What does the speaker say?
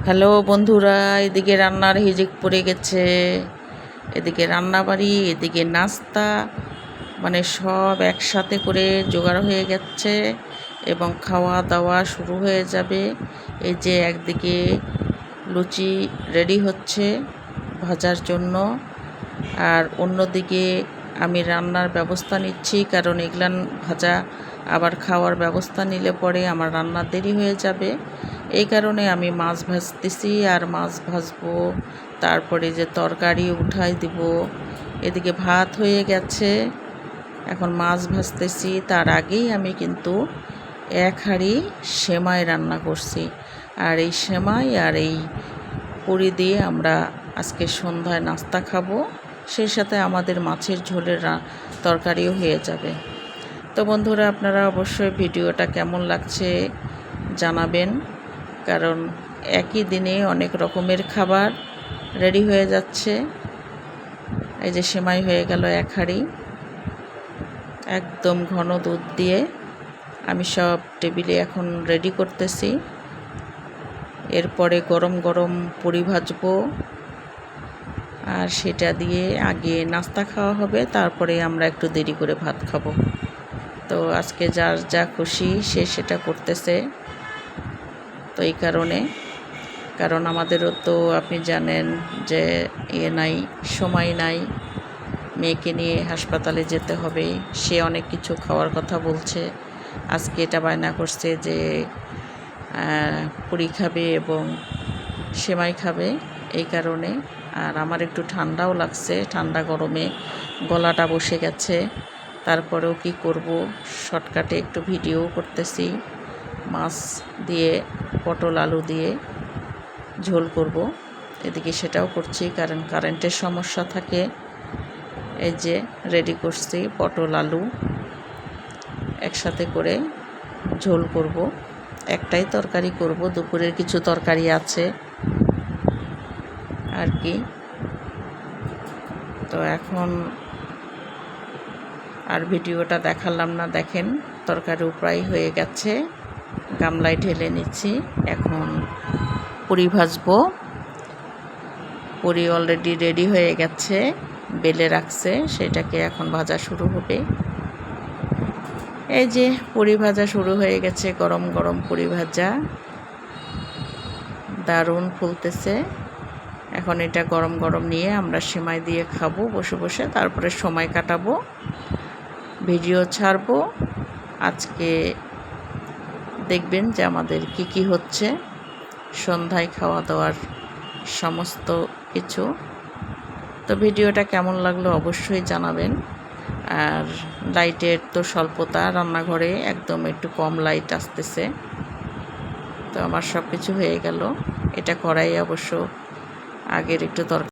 Hello বন্ধুরা, এদিকে রান্নার হিজিক পড়ে গেছে, এদিকে রান্না বাড়ি এদিকে নাস্তা মানে সব একসাথে করে জোগাড় হয়ে গেছে এবং খাওয়া দাওয়া শুরু হয়ে যাবে। এই যে একদিকে লুচি রেডি হচ্ছে ভাজার জন্য, আর অন্যদিকে আমি রান্নার ব্যবস্থা নিচ্ছি কারণ এগুলান ভাজা আবার খাওয়ার ব্যবস্থা নিলে পরে আমার রান্নার দেরি হয়ে যাবে। এই কারণে আমি মাছ ভাজতেছি আর মাছ ভাজবো। তারপরে যে তরকারি উঠাই দিব। এদিকে ভাত হয়ে গেছে। এখন মাছ ভাজতেছি। তার আগেই আমি কিন্তু এক হাঁড়ি সেমাই রান্না করছি। আর এই সেমাই আর এই পুরি দিয়ে আমরা আজকে সন্ধ্যায় নাস্তা খাব। সেই সাথে আমাদের মাছের ঝোলের তরকারিও হয়ে যাবে। তো বন্ধুরা, আপনারা অবশ্যই ভিডিওটা কেমন লাগছে জানাবেন। কারণ একই দিনে অনেক রকমের খাবার রেডি হয়ে যাচ্ছে। এই যে সেমাই হয়ে গেল এক হাঁড়ি। একদম ঘন দুধ দিয়ে আমি সব টেবিলে এখন রেডি করতেছি। এরপরে গরম গরম পুরি ভাজবো। আর সেটা দিয়ে আগে নাস্তা খাওয়া হবে, তারপরে আমরা একটু দেরি করে ভাত খাব। তো আজকে যার যা খুশি সে সেটা করতেছে। তো এই কারণে। কারণ আমাদেরও তো আপনি জানেন যে ইয়ে নাই, সময় নাই। মেয়েকে নিয়ে হাসপাতালে যেতে হবে। সে অনেক কিছু খাওয়ার কথা বলছে। আজকে এটা বায়না করছে যে পুরি খাবে এবং সেমাই খাবে এই কারণে। আর আমার একটু ঠান্ডাও লাগছে, ঠান্ডা গরমে। গলাটা বসে গেছে। তারপরেও কি করব? শর্টকাটে একটু ভিডিও করতেছি। মাছ দিয়ে, পটল, আলু দিয়ে ঝোল করব। এদিকে সেটাও করছি, কারণ কারেন্টের সমস্যা থাকে। এই যে রেডি করছি পটল, আলু একসাথে করে ঝোল করব। একটাই তরকারি করব, দুপুরের কিছু তরকারি আছে আর কি। তো এখন আর ভিডিওটা দেখালাম না, দেখেন তরকারি প্রায় হয়ে গেছে। গামলায় ঢেলে নিচ্ছি। এখন পুরি ভাজবো। পুরি অলরেডি রেডি হয়ে গেছে, বেলে রাখছে, সেটাকে এখন ভাজা শুরু হবে। এই যে পুরি ভাজা শুরু হয়ে গেছে, গরম গরম পুরি ভাজা। দারুণ ফুলতেছে। এখন এটা গরম গরম নিয়ে আমরা সেমাই দিয়ে খাব, বসে বসে। তারপরে সময় কাটাবো, ভিডিও ছাড়বো। আজকে দেখবেন যে আমাদের কি কি হচ্ছে। সন্ধ্যায় খাওয়া দাওয়ার সমস্ত কিছু। তো ভিডিওটা কেমন লাগল অবশ্যই জানাবেন। আর লাইটের তো স্বল্পতা, রান্নাঘরে একদম একটু কম লাইট আসতেছে। তো আমার সব কিছু হয়ে গেল। এটা করাই অবশ্য আগের একটু দরকার।